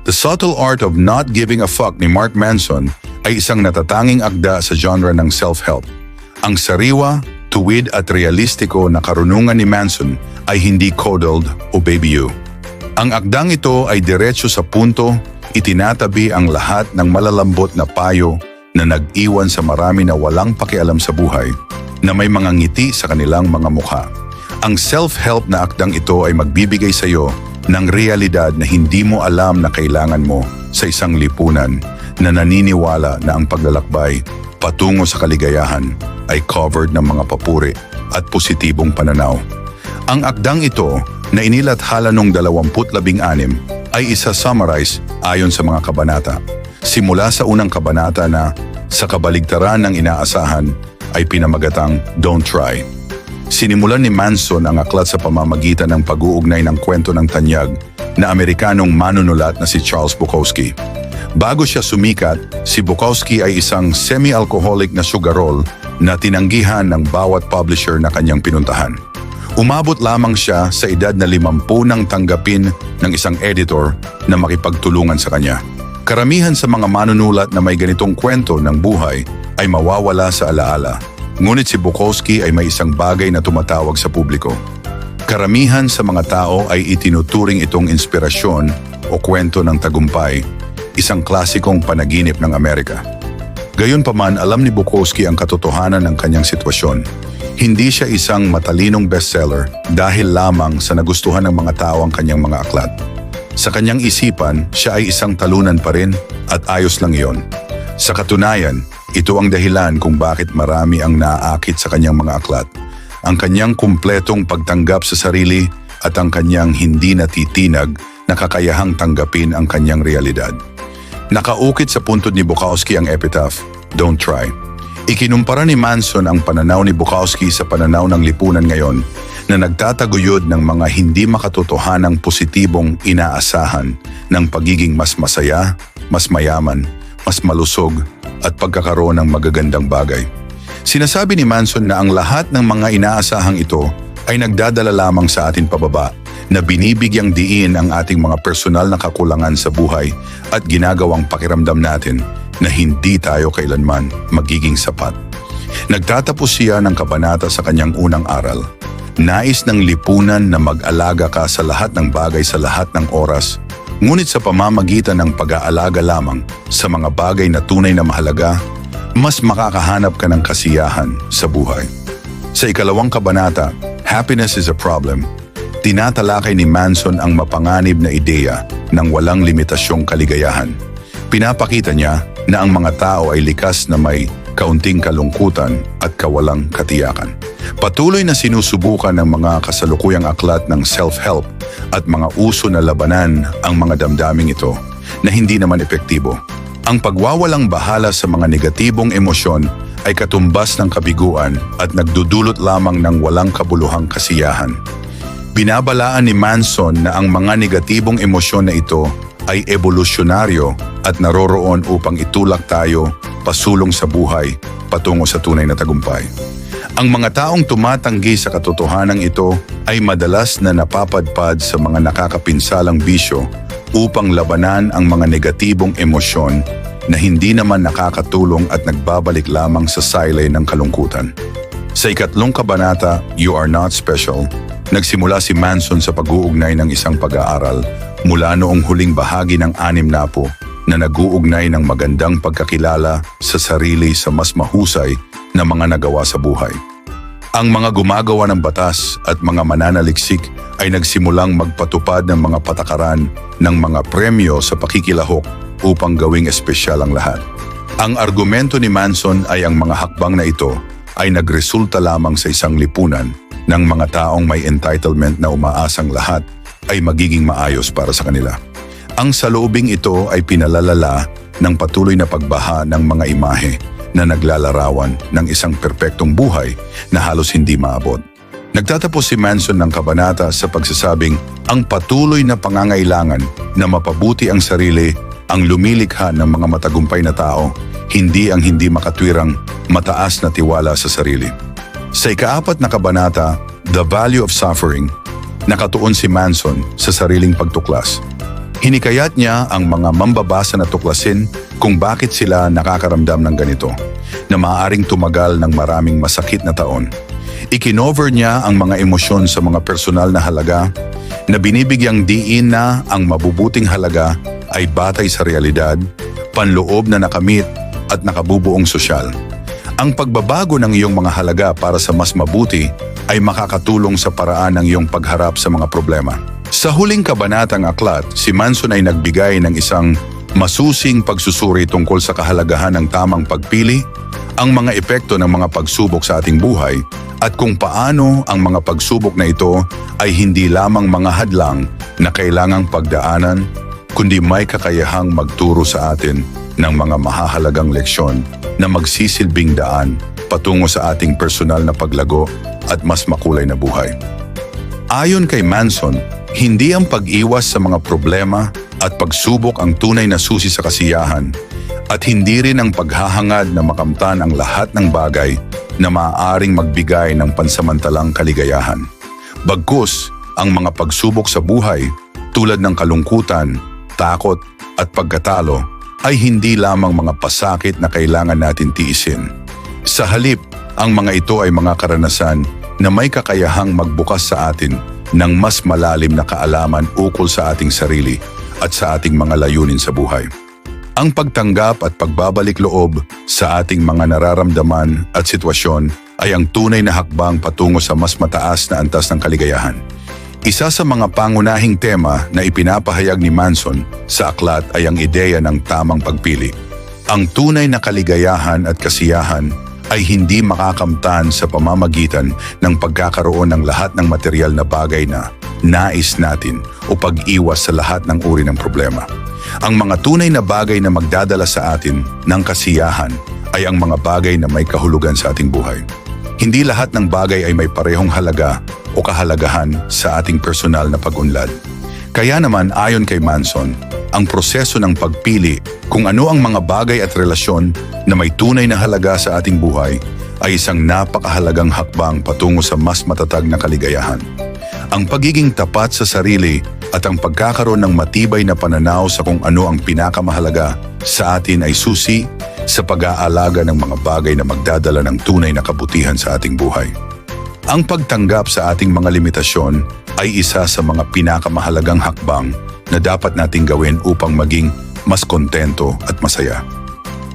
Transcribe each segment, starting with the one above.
The Subtle Art of Not Giving a Fuck ni Mark Manson ay isang natatanging akda sa genre ng self-help. Ang sariwa, tuwid at realistiko na karunungan ni Manson ay hindi coddled o baby you. Ang akdang ito ay diretso sa punto, itinatabi ang lahat ng malalambot na payo na nag-iwan sa marami na walang pakialam sa buhay na may mga ngiti sa kanilang mga mukha. Ang self-help na akdang ito ay magbibigay sa iyo ng realidad na hindi mo alam na kailangan mo sa isang lipunan na naniniwala na ang paglalakbay patungo sa kaligayahan ay covered ng mga papuri at positibong pananaw. Ang akdang ito na inilathala noong 2016 ay isa-summarize ayon sa mga kabanata. Simula sa unang kabanata na sa kabaligtaran ng inaasahan ay pinamagatang Don't Try. Sinimulan ni Manson ang aklat sa pamamagitan ng pag-uugnay ng kwento ng tanyag na Amerikanong manunulat na si Charles Bukowski. Bago siya sumikat, si Bukowski ay isang semi-alcoholic na sugarol na tinanggihan ng bawat publisher na kanyang pinuntahan. Umabot lamang siya sa edad na limampu nang tanggapin ng isang editor na makipagtulungan sa kanya. Karamihan sa mga manunulat na may ganitong kwento ng buhay ay mawawala sa alaala. Ngunit si Bukowski ay may isang bagay na tumatawag sa publiko. Karamihan sa mga tao ay itinuturing itong inspirasyon o kwento ng tagumpay, isang klasikong panaginip ng Amerika. Gayunpaman alam ni Bukowski ang katotohanan ng kanyang sitwasyon. Hindi siya isang matalinong bestseller dahil lamang sa nagustuhan ng mga tao ang kanyang mga aklat. Sa kanyang isipan, siya ay isang talunan pa rin at ayos lang iyon. Sa katunayan, ito ang dahilan kung bakit marami ang naaakit sa kanyang mga aklat. Ang kanyang kumpletong pagtanggap sa sarili at ang kanyang hindi natitinag na kakayahang tanggapin ang kanyang realidad. Nakaukit sa puntod ni Bukowski ang epitaph, Don't Try. Ikinumpara ni Manson ang pananaw ni Bukowski sa pananaw ng lipunan ngayon na nagtataguyod ng mga hindi makatotohanang positibong inaasahan ng pagiging mas masaya, mas mayaman, mas malusog at pagkakaroon ng magagandang bagay. Sinasabi ni Manson na ang lahat ng mga inaasahang ito ay nagdadala lamang sa atin pababa na binibigyang diin ang ating mga personal na kakulangan sa buhay at ginagawang pakiramdam natin na hindi tayo kailanman magiging sapat. Nagtatapos siya ng kabanata sa kanyang unang aral. Nais ng lipunan na mag-alaga ka sa lahat ng bagay sa lahat ng oras, ngunit sa pamamagitan ng pag-aalaga lamang sa mga bagay na tunay na mahalaga, mas makakahanap ka ng kasiyahan sa buhay. Sa ikalawang kabanata, Happiness is a Problem, tinatalakay ni Manson ang mapanganib na ideya ng walang limitasyong kaligayahan. Pinapakita niya na ang mga tao ay likas na may kaunting kalungkutan at kawalang katiyakan. Patuloy na sinusubukan ng mga kasalukuyang aklat ng self-help at mga uso na labanan ang mga damdaming ito na hindi naman epektibo. Ang pagwawalang bahala sa mga negatibong emosyon ay katumbas ng kabiguan at nagdudulot lamang ng walang kabuluhang kasiyahan. Binabalaan ni Manson na ang mga negatibong emosyon na ito ay evolusyonaryo at naroroon upang itulak tayo pasulong sa buhay patungo sa tunay na tagumpay. Ang mga taong tumatanggi sa katotohanan ito ay madalas na napapadpad sa mga nakakapinsalang bisyo upang labanan ang mga negatibong emosyon na hindi naman nakakatulong at nagbabalik lamang sa silay ng kalungkutan. Sa ikatlong kabanata, You Are Not Special, nagsimula si Manson sa pag-uugnay ng isang pag-aaral mula noong huling bahagi ng anim na po na nag-uugnay ng magandang pagkakilala sa sarili sa mas mahusay na mga nagawa sa buhay. Ang mga gumagawa ng batas at mga mananaliksik ay nagsimulang magpatupad ng mga patakaran ng mga premyo sa pakikilahok upang gawing espesyal ang lahat. Ang argumento ni Manson ay ang mga hakbang na ito ay nagresulta lamang sa isang lipunan ng mga taong may entitlement na umaasang lahat ay magiging maayos para sa kanila. Ang saloobing ito ay pinalalala ng patuloy na pagbaha ng mga imahe na naglalarawan ng isang perpektong buhay na halos hindi maabot. Nagtatapos si Manson ng kabanata sa pagsasabing ang patuloy na pangangailangan na mapabuti ang sarili ang lumilikha ng mga matagumpay na tao, hindi ang hindi makatwirang mataas na tiwala sa sarili. Sa ikaapat na kabanata, The Value of Suffering, nakatuon si Manson sa sariling pagtuklas. Hinikayat niya ang mga mambabasa na tuklasin kung bakit sila nakakaramdam ng ganito, na maaaring tumagal ng maraming masakit na taon. Ikinover niya ang mga emosyon sa mga personal na halaga na binibigyang diin na ang mabubuting halaga ay batay sa realidad, panloob na nakamit at nakabubuong sosyal. Ang pagbabago ng iyong mga halaga para sa mas mabuti ay makakatulong sa paraan ng iyong pagharap sa mga problema. Sa huling kabanatang aklat, si Manson ay nagbigay ng isang masusing pagsusuri tungkol sa kahalagahan ng tamang pagpili, ang mga epekto ng mga pagsubok sa ating buhay, at kung paano ang mga pagsubok na ito ay hindi lamang mga hadlang na kailangang pagdaanan, kundi may kakayahang magturo sa atin ng mga mahahalagang leksyon na magsisilbing daan patungo sa ating personal na paglago at mas makulay na buhay. Ayon kay Manson, hindi ang pag-iwas sa mga problema at pagsubok ang tunay na susi sa kasiyahan at hindi rin ang paghahangad na makamtan ang lahat ng bagay na maaaring magbigay ng pansamantalang kaligayahan. Bagkus, ang mga pagsubok sa buhay tulad ng kalungkutan, takot at pagkatalo ay hindi lamang mga pasakit na kailangan natin tiisin. Sa halip, ang mga ito ay mga karanasan na may kakayahang magbukas sa atin ng mas malalim na kaalaman ukol sa ating sarili at sa ating mga layunin sa buhay. Ang pagtanggap at pagbabalik loob sa ating mga nararamdaman at sitwasyon ay ang tunay na hakbang patungo sa mas mataas na antas ng kaligayahan. Isa sa mga pangunahing tema na ipinapahayag ni Manson sa aklat ay ang ideya ng tamang pagpili. Ang tunay na kaligayahan at kasiyahan ay hindi makakamtan sa pamamagitan ng pagkakaroon ng lahat ng material na bagay na nais natin o pag-iwas sa lahat ng uri ng problema. Ang mga tunay na bagay na magdadala sa atin ng kasiyahan ay ang mga bagay na may kahulugan sa ating buhay. Hindi lahat ng bagay ay may parehong halaga o kahalagahan sa ating personal na pag-unlad. Kaya naman ayon kay Manson, ang proseso ng pagpili kung ano ang mga bagay at relasyon na may tunay na halaga sa ating buhay ay isang napakahalagang hakbang patungo sa mas matatag na kaligayahan. Ang pagiging tapat sa sarili at ang pagkakaroon ng matibay na pananaw sa kung ano ang pinakamahalaga sa atin ay susi sa pag-aalaga ng mga bagay na magdadala ng tunay na kabutihan sa ating buhay. Ang pagtanggap sa ating mga limitasyon ay isa sa mga pinakamahalagang hakbang na dapat nating gawin upang maging mas kontento at masaya.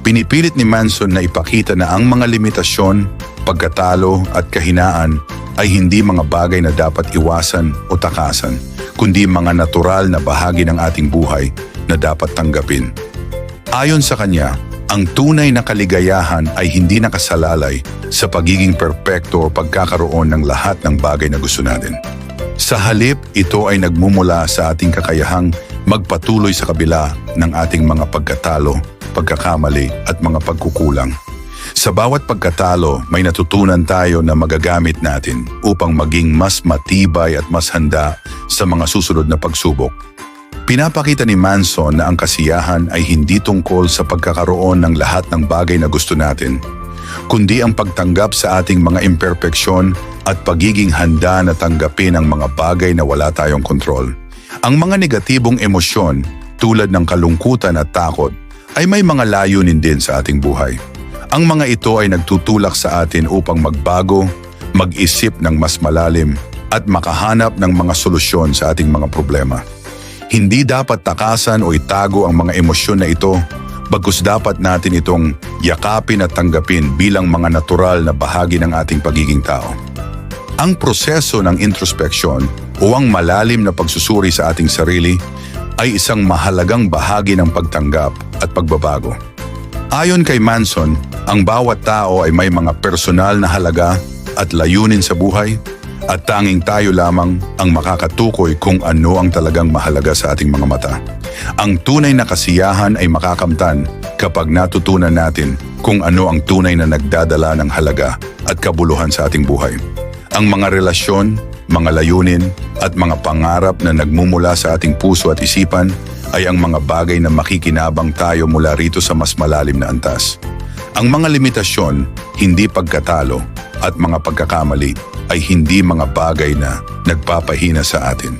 Pinipilit ni Manson na ipakita na ang mga limitasyon, pagkatalo at kahinaan ay hindi mga bagay na dapat iwasan o takasan, kundi mga natural na bahagi ng ating buhay na dapat tanggapin. Ayon sa kanya, ang tunay na kaligayahan ay hindi nakasalalay sa pagiging perpekto o pagkakaroon ng lahat ng bagay na gusto natin. Sa halip, ito ay nagmumula sa ating kakayahang magpatuloy sa kabila ng ating mga pagkatalo, pagkakamali at mga pagkukulang. Sa bawat pagkatalo, may natutunan tayo na magagamit natin upang maging mas matibay at mas handa sa mga susunod na pagsubok. Pinapakita ni Manson na ang kasiyahan ay hindi tungkol sa pagkakaroon ng lahat ng bagay na gusto natin, kundi ang pagtanggap sa ating mga imperpeksyon at pagiging handa na tanggapin ang mga bagay na wala tayong kontrol. Ang mga negatibong emosyon tulad ng kalungkutan at takot ay may mga layunin din sa ating buhay. Ang mga ito ay nagtutulak sa atin upang magbago, mag-isip ng mas malalim at makahanap ng mga solusyon sa ating mga problema. Hindi dapat takasan o itago ang mga emosyon na ito, bagkus dapat natin itong yakapin at tanggapin bilang mga natural na bahagi ng ating pagiging tao. Ang proseso ng introspeksyon o ang malalim na pagsusuri sa ating sarili ay isang mahalagang bahagi ng pagtanggap at pagbabago. Ayon kay Manson, ang bawat tao ay may mga personal na halaga at layunin sa buhay at tanging tayo lamang ang makakatukoy kung ano ang talagang mahalaga sa ating mga mata. Ang tunay na kasiyahan ay makakamtan kapag natutunan natin kung ano ang tunay na nagdadala ng halaga at kabuluhan sa ating buhay. Ang mga relasyon, mga layunin at mga pangarap na nagmumula sa ating puso at isipan ay ang mga bagay na makikinabang tayo mula rito sa mas malalim na antas. Ang mga limitasyon, hindi pagkatalo at mga pagkakamali ay hindi mga bagay na nagpapahina sa atin,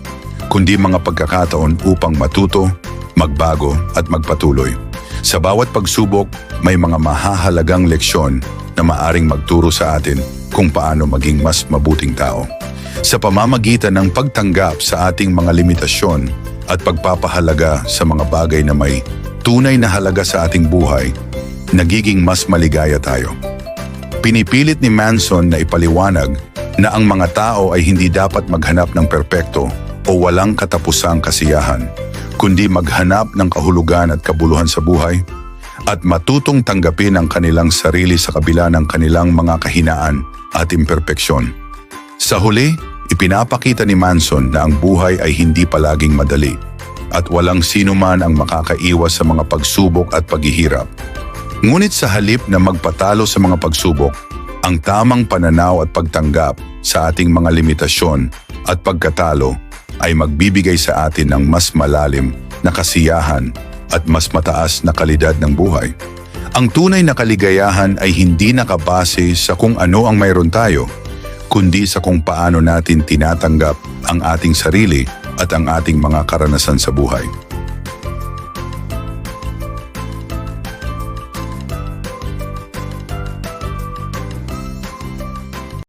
kundi mga pagkakataon upang matuto, magbago at magpatuloy. Sa bawat pagsubok, may mga mahahalagang leksyon na maaring magturo sa atin kung paano maging mas mabuting tao. Sa pamamagitan ng pagtanggap sa ating mga limitasyon at pagpapahalaga sa mga bagay na may tunay na halaga sa ating buhay, nagiging mas maligaya tayo. Pinipilit ni Manson na ipaliwanag na ang mga tao ay hindi dapat maghanap ng perpekto o walang katapusang kasiyahan, kundi maghanap ng kahulugan at kabuluhan sa buhay at matutong tanggapin ang kanilang sarili sa kabila ng kanilang mga kahinaan at imperpeksyon. Sa huli, ipinapakita ni Manson na ang buhay ay hindi palaging madali at walang sino man ang makakaiwas sa mga pagsubok at paghihirap. Ngunit sa halip na magpatalo sa mga pagsubok, ang tamang pananaw at pagtanggap sa ating mga limitasyon at pagkatalo ay magbibigay sa atin ng mas malalim na kasiyahan at mas mataas na kalidad ng buhay. Ang tunay na kaligayahan ay hindi nakabase sa kung ano ang mayroon tayo, kundi sa kung paano natin tinatanggap ang ating sarili at ang ating mga karanasan sa buhay.